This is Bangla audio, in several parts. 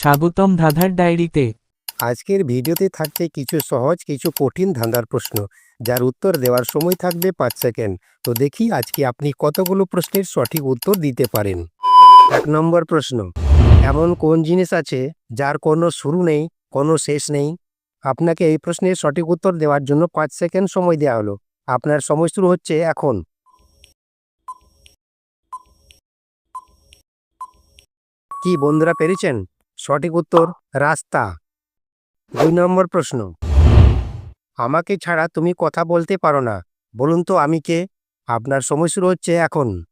স্বাগতম ধাঁধার ডায়েরিতে। আজকের ভিডিওতে থাকছে কিছু সহজ, কিছু কঠিন ধাঁধার প্রশ্ন, যার উত্তর দেওয়ার সময় থাকবে পাঁচ সেকেন্ড। তো দেখি আজকে আপনি কতগুলো প্রশ্নের সঠিক উত্তর দিতে পারেন। এক নম্বর প্রশ্ন, এমন কোন জিনিস আছে যার কোনো শুরু নেই, কোনো শেষ নেই? আপনাকে এই প্রশ্নের সঠিক উত্তর দেওয়ার জন্য পাঁচ সেকেন্ড সময় দেওয়া হলো। আপনার সময় শুরু হচ্ছে এখন। কি বন্ধুরা পেরেছেন? সঠিক উত্তর, রাস্তা। দুই নম্বর প্রশ্ন। আমাকে ছাড়া তুমি কথা বলতে পারো না। বলুন তো আমি কে? আপনার সময় শুরু হচ্ছে এখন।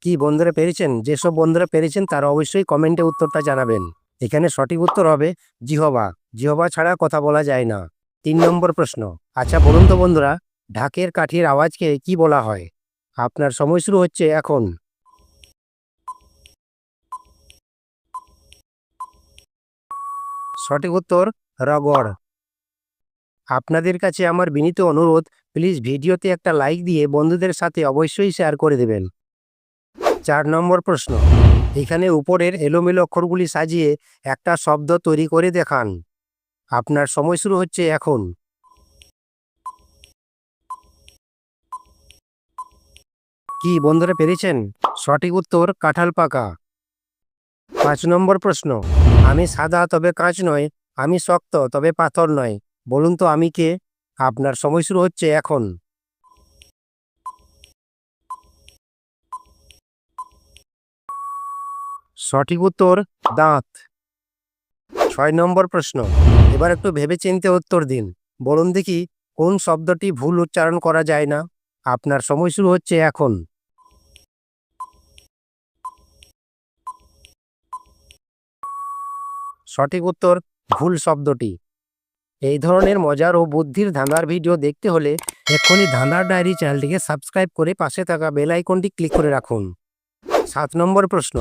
কি বন্ধুরা পেরেছেন? যেসব বন্ধুরা পেরেছেন তারা অবশ্যই কমেন্টে উত্তরটা জানাবেন। এখানে সঠিক উত্তর হবে জিহবা। জিহবা ছাড়া কথা বলা যায় না। তিন নম্বর প্রশ্ন। আচ্ছা বলুন তো বন্ধুরা, ঢাকের কাঠির আওয়াজকে কি বলা হয়? আপনার সময় শুরু হচ্ছে এখন। সঠিক উত্তর, রগড়। আপনাদের কাছে আমার বিনীত অনুরোধ, প্লিজ ভিডিওতে একটা লাইক দিয়ে বন্ধুদের সাথে অবশ্যই শেয়ার করে দেবেন। চার নম্বর প্রশ্ন। এখানে উপরের এলোমেলো অক্ষরগুলি সাজিয়ে একটা শব্দ তৈরি করে দেখান। আপনার সময় শুরু হচ্ছে এখন। কি বন্ধুরা পেরেছেন? সঠিক উত্তর, কাঁঠাল পাকা। পাঁচ নম্বর প্রশ্ন। আমি সাদা তবে কাঁচ নয়, আমি শক্ত তবে পাথর নয়, বলুন তো আমি কে? আপনার সময় শুরু হচ্ছে এখন। সঠিক উত্তর, দাঁত। ছয় নম্বর প্রশ্ন। এবার একটু ভেবেচিন্তে উত্তর দিন। বলুন দেখি, কোন শব্দটি ভুল উচ্চারণ করা যায় না? আপনার সময় শুরু হচ্ছে এখন। সঠিক উত্তর ভুল শব্দটি। এই ধরনের মজার ও বুদ্ধির ধাঁধার ভিডিও দেখতে হলে এক্ষুনি ধাঁধার ডায়েরি চ্যানেলটিকে সাবস্ক্রাইব করে পাশে থাকা বেল আইকনটি ক্লিক করে রাখুন। সাত নম্বর প্রশ্ন।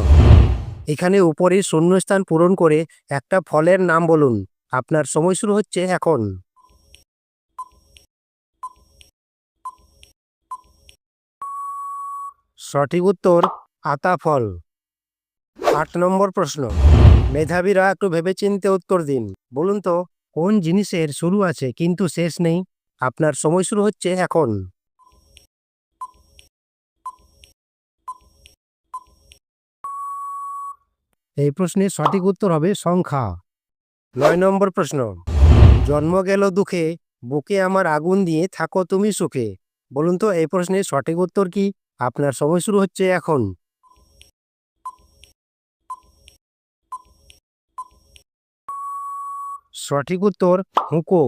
এখানে উপরের শূন্যস্থান পূরণ করে একটা ফলের নাম বলুন। আপনার সময় শুরু হচ্ছে এখন। সঠিক উত্তর আতা ফল। আট নম্বর প্রশ্ন। মেধাবীরা একটু ভেবেচিন্তে উত্তর দিন। বলুন তো, কোন জিনিসের শুরু আছে কিন্তু শেষ নেই? আপনার সময় শুরু হচ্ছে এখন। এই প্রশ্নের সঠিক উত্তর হবে সংখ্যা। নয় নম্বর প্রশ্ন। জন্ম গেল দুঃখে, বুকে আমার আগুন দিয়ে থাকো তুমি সুখে। বলুন তো, এই প্রশ্নের সঠিক উত্তর কি? আপনার সময় শুরু হচ্ছে এখন। সঠিক উত্তর হুঁকো।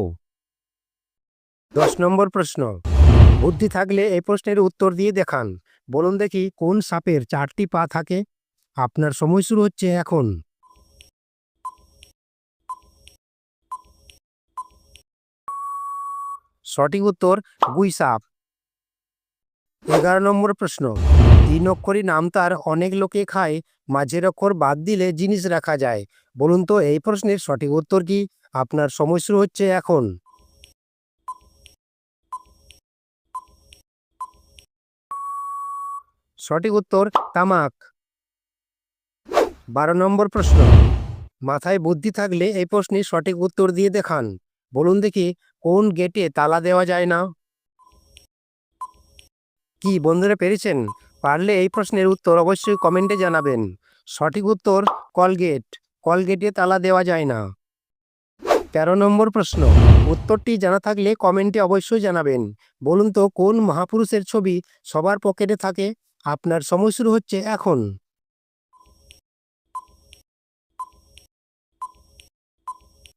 দশ নম্বর প্রশ্ন। বুদ্ধি থাকলে এই প্রশ্নের উত্তর দিয়ে দেখান। বলুন দেখি কোন সাপের চারটি পা থাকে? আপনার সময় শুরু হচ্ছে এখন। সঠিক উত্তর গুই সাপ। এগারো নম্বর প্রশ্ন। তিন অক্ষরই নাম তার অনেক লোকে খায়, মাঝের অক্ষর বাদ দিলে জিনিস রাখা যায়। বলুন তো এই প্রশ্নের সঠিক উত্তর কি? আপনার সময় শুরু হচ্ছে এখন। সঠিক উত্তর, তামাক। বারো নম্বর প্রশ্ন। মাথায় বুদ্ধি থাকলে এই প্রশ্নের সঠিক উত্তর দিয়ে দেখান। বলুন দেখি, কোন গেটে তালা দেওয়া যায় না? কি, বন্ধুরা পেরেছেন? পারলে এই প্রশ্নের উত্তর অবশ্যই কমেন্টে জানাবেন। সঠিক উত্তর, কলগেট। কলগেটে তালা দেওয়া যায় না। তেরো নম্বর প্রশ্ন। উত্তরটি জানা থাকলে কমেন্টে অবশ্যই জানাবেন। বলুন তো, কোন মহাপুরুষের ছবি সবার পকেটে থাকে? আপনার সময় শুরু হচ্ছে এখন।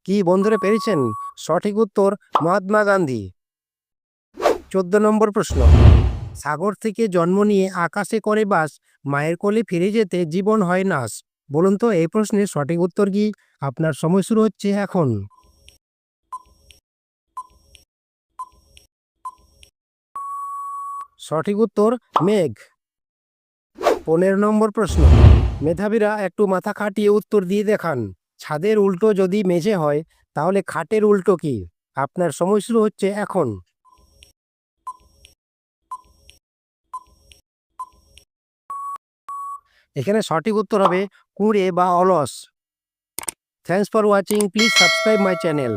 কি বন্ধুরা পেরেছেন? সঠিক উত্তর মহাত্মা গান্ধী। চোদ্দ নম্বর প্রশ্ন। সাগর থেকে জন্ম নিয়ে আকাশে করে বাস, মায়ের কোলে ফিরে যেতে জীবন হয় নাশ। বলুন তো, এই প্রশ্নের সঠিক উত্তর কি? আপনার সময় শুরু হচ্ছে এখন। সঠিক উত্তর, মেঘ। পনেরো নম্বর প্রশ্ন। মেধাবীরা একটু মাথা খাটিয়ে উত্তর দিয়ে দেখান। ছাদের উল্টো যদি মেঝে হয়, তাহলে খাটের উল্টো কি? আপনার সময় শুরু হচ্ছে এখন। এখানে সঠিক উত্তর হবে কুঁড়ে বা অলস। Thanks for watching please subscribe my channel